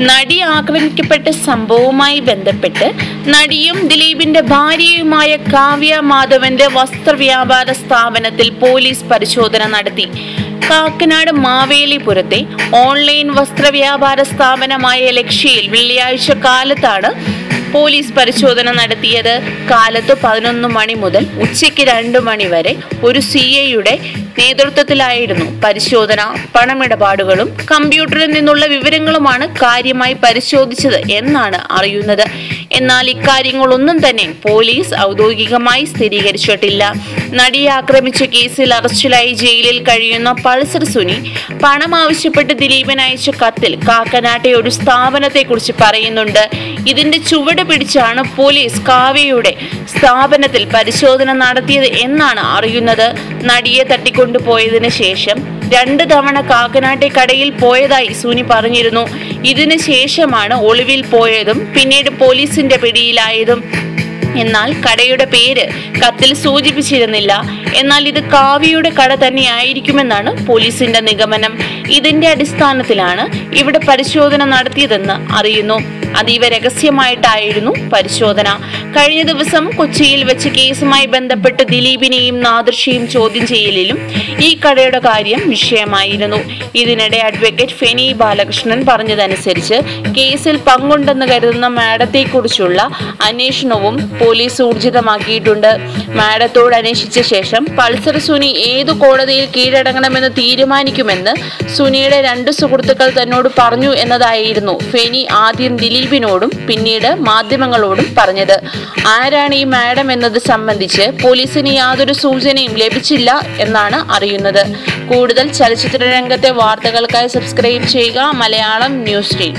നടി ആക്രമിക്കപ്പെട്ട സംഭവവുമായി ബന്ധപ്പെട്ട് നടിയും ദിലീപിന്റെ ഭാര്യയുമായ കാവ്യ മാധവന്റെ വസ്ത്രവ്യാപാര സ്ഥാപനത്തിൽ പോലീസ് പരിശോധന നടത്തി. കാക്കനാട് മാവേലിപുരത്തെ ഓൺലൈൻ വസ്ത്രവ്യാപാര സ്ഥാപനമായ ലക്ഷ്യയിൽ വെള്ളിയാഴ്ച കാലത്താണ് പോലീസ് പരിശോധന നടത്തിയത്. കാലത്ത് പതിനൊന്ന് മണി മുതൽ ഉച്ചയ്ക്ക് രണ്ട് മണി വരെ ഒരു സി ഐയുടെ നേതൃത്വത്തിലായിരുന്നു പരിശോധന പണമിടപാടുകളും കമ്പ്യൂട്ടറിൽ നിന്നുള്ള വിവരങ്ങളുമാണ് കാര്യമായി പരിശോധിച്ചത് എന്നാണ് അറിയുന്നത്. എന്നാൽ ഇക്കാര്യങ്ങളൊന്നും തന്നെ പോലീസ് ഔദ്യോഗികമായി സ്ഥിരീകരിച്ചിട്ടില്ല. നടിയെ ആക്രമിച്ച കേസിൽ അറസ്റ്റിലായി ജയിലിൽ കഴിയുന്ന പൾസർ സുനി പണം ആവശ്യപ്പെട്ട് ദിലീപൻ അയച്ച കത്തിൽ കാക്കനാട്ടെ ഒരു സ്ഥാപനത്തെക്കുറിച്ച് പറയുന്നുണ്ട്. ഇതിന്റെ ചുവട് പിടിച്ചാണ് പോലീസ് കാവ്യയുടെ സ്ഥാപനത്തിൽ പരിശോധന നടത്തിയത് എന്നാണ് അറിയുന്നത്. നടിയെ തട്ടിക്കൊണ്ടുപോയതിനു ശേഷം രണ്ട് തവണ കാക്കനാട്ടെ കടയിൽ പോയതായി സുനി പറഞ്ഞിരുന്നു. ഇതിനു ശേഷമാണ് ഒളിവിൽ പോയതും പിന്നീട് പോലീസിന്റെ പിടിയിലായതും. എന്നാൽ കടയുടെ പേര് കത്തിൽ സൂചിപ്പിച്ചിരുന്നില്ല. എന്നാൽ ഇത് കാവ്യയുടെ കട തന്നെയായിരിക്കുമെന്നാണ് പോലീസിന്റെ നിഗമനം. ഇതിന്റെ അടിസ്ഥാനത്തിലാണ് ഇവിടെ പരിശോധന നടത്തിയതെന്ന് അറിയുന്നു. അതീവ രഹസ്യമായിട്ടായിരുന്നു പരിശോധന. കഴിഞ്ഞ ദിവസം കൊച്ചിയിൽ വെച്ച് കേസുമായി ബന്ധപ്പെട്ട് ദിലീപിനെയും നാദൃശിയും ചോദ്യം ചെയ്യലിലും ഈ കടയുടെ കാര്യം വിഷയമായിരുന്നു. ഇതിനിടെ അഡ്വക്കേറ്റ് ഫെനി ബാലകൃഷ്ണൻ പറഞ്ഞതനുസരിച്ച് കേസിൽ പങ്കുണ്ടെന്ന് കരുതുന്ന മാഡത്തെക്കുറിച്ചുള്ള അന്വേഷണവും പോലീസ് ഊർജിതമാക്കിയിട്ടുണ്ട്. മാഡത്തോട് അന്വേഷിച്ച ശേഷം പൾസർ സുനി ഏതു കോടതിയിൽ കീഴടങ്ങണമെന്ന് തീരുമാനിക്കുമെന്ന് സുനിയുടെ രണ്ട് സുഹൃത്തുക്കൾ തന്നോട് പറഞ്ഞു എന്നതായിരുന്നു ഫെനി ആദ്യം ദിലീപിനോടും പിന്നീട് മാധ്യമങ്ങളോടും പറഞ്ഞത്. ആരാണ് ഈ മാഡം എന്നത് സംബന്ധിച്ച് പോലീസിന് യാതൊരു സൂചനയും ലഭിച്ചില്ല എന്നാണ് അറിയുന്നത്. കൂടുതൽ ചലച്ചിത്ര രംഗത്തെ വാർത്തകൾക്കായി സബ്സ്ക്രൈബ് ചെയ്യുക മലയാളം ന്യൂസ് ടീം.